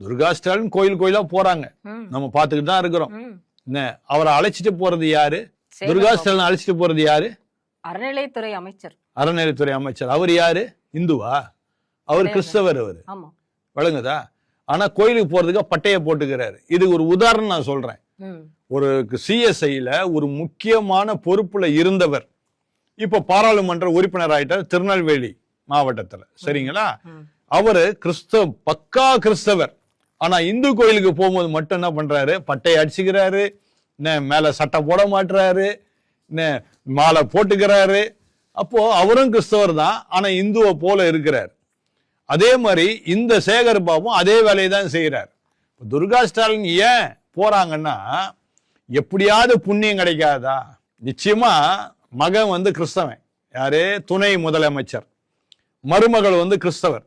துர்கா ஸ்டாலின் கோயில் கோயிலா போறாங்க. நம்ம பார்த்துக்கிட்டு தான் இருக்கிறோம். என்ன அவரை அழைச்சிட்டு போறது யாரு? துர்கா. ஸ்டாலின் அழைச்சிட்டு போறது யாரு? அறநிலைத்துறை அமைச்சர். அறநிலைத்துறை அமைச்சர். அவர் யாரு? இந்துவா? அவர். கிறிஸ்தவர் அவர். ஆமா. வழங்குதா ஆனா கோயிலுக்கு போறதுக்கு பட்டைய போட்டுக்கிறாரு. இது ஒரு உதாரணம் நான் சொல்றேன். ஒரு சிஎஸ்ஐல ஒரு முக்கியமான பொறுப்புல இருந்தவர். இப்ப பாராளுமன்ற உறுப்பினர் ஆயிட்டார் திருநெல்வேலி மாவட்டத்துல. சரிங்களா. அவரு கிறிஸ்தவ பக்கா கிறிஸ்தவர். ஆனா இந்து கோயிலுக்கு போகும்போது மட்டும் என்ன பண்றாரு? பட்டையை அடிச்சுக்கிறாரு மேல சட்டை போட மாட்டுறாரு என்ன மாலை போட்டுக்கிறாரு. அப்போ அவரும் கிறிஸ்தவர் தான் ஆனா இந்துவை போல இருக்கிறார். அதே மாதிரி இந்த சேகர் பாபும் அதே வேலையை தான் செய்கிறார் துர்கா ஸ்டாலின் ஏன் போறாங்கன்னா எப்படியாவது புண்ணியம் கிடைக்காதா? நிச்சயமா மகன் வந்து கிறிஸ்தவன். யாரு? துணை முதலமைச்சர். மருமகள் வந்து கிறிஸ்தவர்.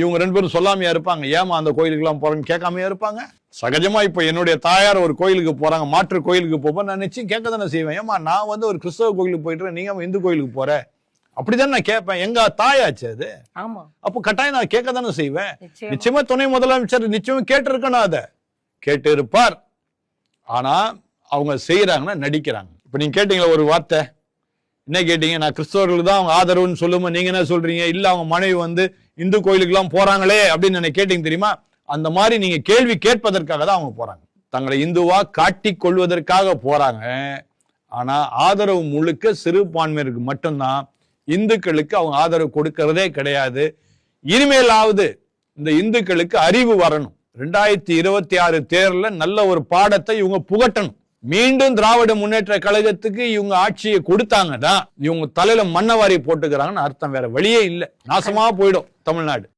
இவங்க ரெண்டு பேரும் சொல்லாமையா இருப்பாங்க? ஏமா அந்த கோயிலுக்குலாம் போறேன்னு கேட்காமையா இருப்பாங்க? சகஜமா இப்ப என்னுடைய தாயார் ஒரு கோயிலுக்கு போறாங்க மாற்று கோயிலுக்கு போப்ப நான் நிச்சயம் கேட்க தானே செய்வேன். ஏமா நான் வந்து ஒரு கிறிஸ்தவ கோயிலுக்கு போயிட்டு நீங்க இந்து கோயிலுக்கு போற? அப்படிதான் நான் கேட்பேன். எங்க தாயாச்சு அது? ஆமா. அப்போ கட்டாயம் நான் கேட்க தானே செய்வேன். நிச்சயமா. துணை முதலமைச்சர் நிச்சயமா கேட்டு இருக்கணும் அதை. கேட்டு இருப்பார் ஆனா அவங்க செய்யறாங்கன்னா நடிக்கிறாங்க. இப்ப நீங்க கேட்டீங்களா ஒரு வார்த்தை? என்ன கேட்டீங்க? நான் கிறிஸ்தவர்களுக்கு தான் அவங்க ஆதரவுன்னு சொல்லும்போது நீங்க என்ன சொல்றீங்க? இல்ல அவங்க மனைவி வந்து இந்து கோயிலுக்கெல்லாம் போறாங்களே அப்படின்னு எனக்கு கேட்டீங்க தெரியுமா? அந்த மாதிரி நீங்க கேள்வி கேட்பதற்காக தான் அவங்க போறாங்க. தங்களை இந்துவா காட்டி கொள்வதற்காக போறாங்க. ஆனா ஆதரவு முழுக்க சிறுபான்மையருக்கு மட்டும்தான். இந்துக்களுக்கு அவங்க ஆதரவு கொடுக்கறதே கிடையாது. இனிமேலாவது இந்த இந்துக்களுக்கு அறிவு வரணும். ரெண்டாயிரத்தி இருபத்தி ஆறு தேர்தல்ல நல்ல ஒரு பாடத்தை இவங்க புகட்டணும். மீண்டும் திராவிட முன்னேற்ற கழகத்துக்கு இவங்க ஆட்சியை கொடுத்தாங்கன்னா இவங்க தலையில மண்ணவாரி போட்டுக்கிறாங்கன்னு அர்த்தம் வேற வழியே இல்லை. நாசமா போயிடும் தமிழ்நாடு.